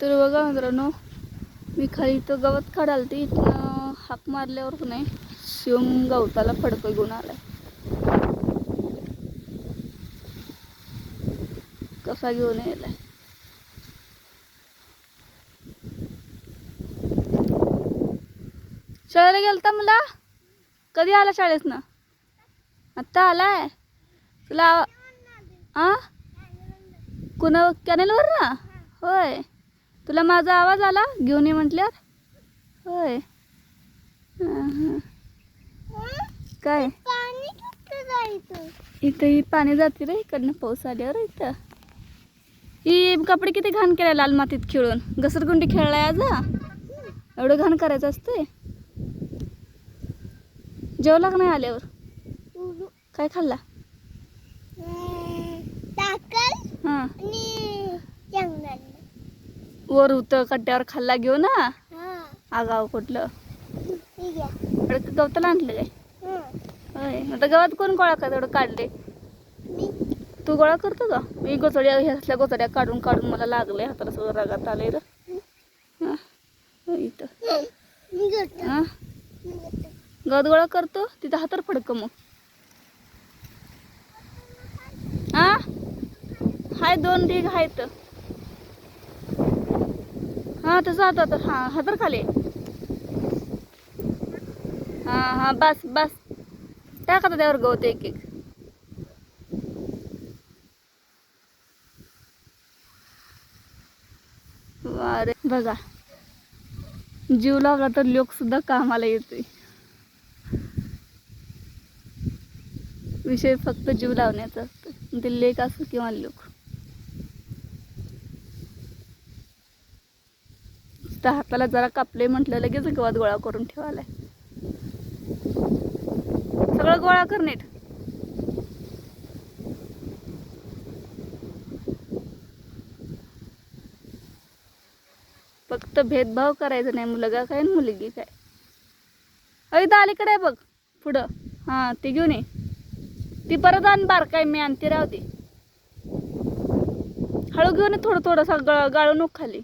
तर बघा मित्रांनो मी खाली इथं गवत काढालते इथनं हाक मारल्यावर का नाही शिवम गवताला फडकं घेऊन आलाय. कसा घेऊन यायलाय? शाळेला गेलता मला? कधी आला शाळेतनं आत्ता आलाय? तुला आ? कुणा कॅनेलवर ना होय. तुला माझा आवाज आला? घेऊन ये म्हटल्यावर? होय. काय? इथं ही पाणी जाते रे इकडनं पाऊस आल्यावर इथं. ही कपडे किती घाण केल्या लाल मातीत खेळून. घसरगुंडी खेळलाय आज? एवढं घाण करायचं असतंय? जेवला का नाही आल्यावर? काय खाल्ला टाकल हां आणि जंगल वर होतं कट्ट्यावर खाल्ला घेऊन ना हा. आगाव कुठलं? गवताला आणलं काय. होय आता गावात कोण गोळा करत एवढं काढले? तू गोळा करतो का? मी गोचड्या ह्या असल्या गोचड्या काढून काढून मला लागले हाताला सगळं रागात आले र इथं. हा? गवत गोळा करतो तिथं हातर फडक मग. हा? हाय दोन ढीग आहेत हा तसं हात आता हा हजर खाली हा हा बस बस. टाका त्यावर गवत एक एक. अरे बघा. जीव लावला तर लोक सुद्धा कामाला येतोय. विषय फक्त जीव लावण्याचा असतो. ते लेख असो किंवा लोक. नुसतं हाताला जरा कापले म्हटलं लगेच गवत गोळा करून ठेवायला. सगळं गोळा कर नीट. फक्त भेदभाव करायचा नाही मुलगा काय मुलगी काय. अरे अलीकडे आहे बघ पुढं. हां ती घेऊन ये. ती परत आण बारकाय मी आणते राहू दे. हळू घेऊन थोडं थोडंसं गळ गाळून खाली.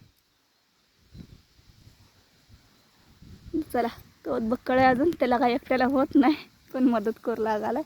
चला. तो बक्कळ आहे अजून त्याला काही एकट्याला होत नाही पण मदत करू लागालाय.